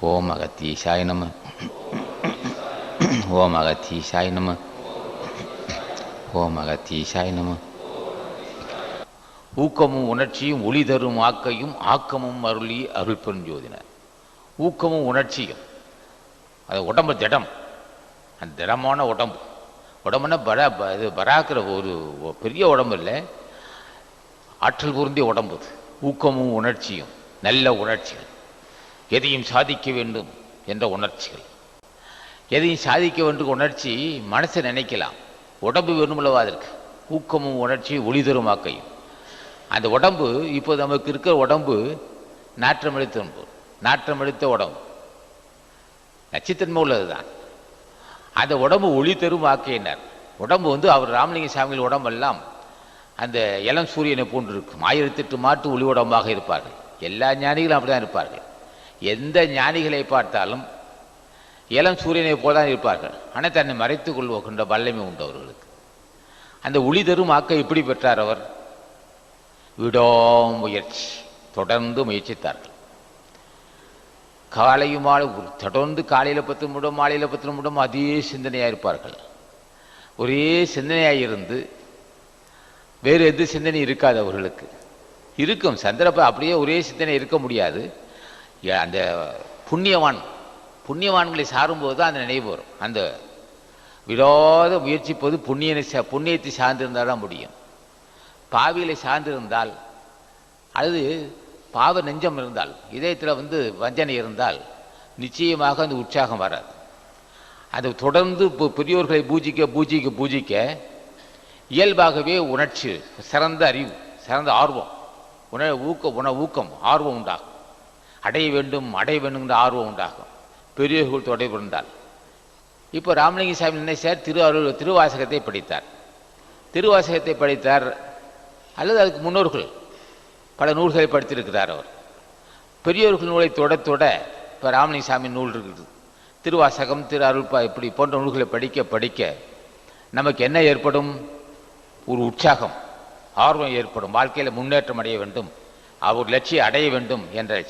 ஓம் அகத்தீஷாய் நம ஓம் அகத்தீஷாய் நம ஓம் அகத்தீஷாய் நம ஊக்கமும் உணர்ச்சியும் ஒளி தரும் ஆக்கையும் ஆக்கமும் அருளி அருள் பெருஞ்சோதினர் ஊக்கமும் உணர்ச்சியும் அது உடம்பு திடம் அந்த திடமான உடம்பு உடம்புனா பரா இது பராக்கிற ஒரு பெரிய உடம்பு இல்லை ஆற்றல் பொருந்திய உடம்பு ஊக்கமும் உணர்ச்சியும் நல்ல உணர்ச்சிகள் எதையும் சாதிக்க வேண்டும் என்ற உணர்ச்சிகள். எதையும் சாதிக்க வேண்டும் உணர்ச்சி மனசை நினைக்கலாம். உடம்பு வேணுமல்லவா அதற்கு ஊக்கமும் உணர்ச்சியும் ஒளி தரும் ஆக்கையும் அந்த உடம்பு இப்போ நமக்கு இருக்கிற உடம்பு நாற்றம் அளித்த உடம்பு நாற்றம் அளித்த உடம்பு. நச்சுத்தன்மை உள்ளதுதான். அந்த உடம்பு ஒளி தரும் ஆக்கையினர் உடம்பு வந்து அவர் ராமலிங்க சாமிகள் உடம்பெல்லாம் அந்த இளம் சூரியனை போன்று இருக்கும் ஆயிரத்தெட்டு மாட்டு ஒளி உடம்பாக இருப்பார்கள். எல்லா ஞானிகளும் அப்படிதான் இருப்பார்கள். எந்த ஞானிகளை பார்த்தாலும் இளம் சூரியனை போல தான் இருப்பார்கள். ஆனால் தன்னை மறைத்துக் கொள்வகின்ற வல்லமை உண்டு அவர்களுக்கு அந்த ஒளி தரும் ஆக்க எப்படி பெற்றார் அவர்? விடாமுயற்சி தொடர்ந்து முயற்சித்தார்கள். காலையும் தொடர்ந்து காலையில் பத்து நிமிடம் மாலையில் பத்து நிமிடம் அதே சிந்தனையாக இருப்பார்கள். ஒரே சிந்தனையாக இருந்து வேறு எந்த சிந்தனை இருக்காது அவர்களுக்கு. இருக்கும் சந்திரப்ப அப்படியே ஒரே சிந்தனை இருக்க முடியாது. அந்த புண்ணியவான் புண்ணியவான்களை சாரும்போது தான் அந்த நினைவு வரும். அந்த விடாத முயற்சிப்பது புண்ணியனை சா- புண்ணியத்தை சார்ந்திருந்தால் தான் முடியும். பாவிகளை சார்ந்திருந்தால் அல்லது பாவ நெஞ்சம் இருந்தால் இதயத்தில் வந்து வஞ்சனை இருந்தால் நிச்சயமாக அந்த உற்சாகம் வராது. அது தொடர்ந்து பெ- பெரியோர்களை பூஜிக்க பூஜிக்க பூஜிக்க இயல்பாகவே உணர்ச்சி சிறந்த அறிவு சிறந்த ஆர்வம் உண ஊக்க உண ஊக்கம் ஆர்வம் உண்டாகும். அடைய வேண்டும் அடைய வேண்டுங்கிற ஆர்வம் உண்டாகும். பெரியோர்கள் தொடர்பு இருந்தால் இப்போ ராமலிங்க சாமி என்ன சார் திரு அருள் திருவாசகத்தை படித்தார். திருவாசகத்தை படித்தார். அல்லது அதுக்கு முன்னோர்கள் பல நூல்களை படித்திருக்கிறார் அவர். பெரியோர்கள் நூலை தொட தொட இப்போ ராமலிங்க சாமி நூல் இருக்குது. திருவாசகம் திரு அருள்பா இப்படி போன்ற நூல்களை படிக்க படிக்க நமக்கு என்ன ஏற்படும்? ஒரு உற்சாகம் ஆர்வம் ஏற்படும். வாழ்க்கையில் முன்னேற்றம் அடைய வேண்டும். அவர் லட்சியம் அடைய வேண்டும் என்ற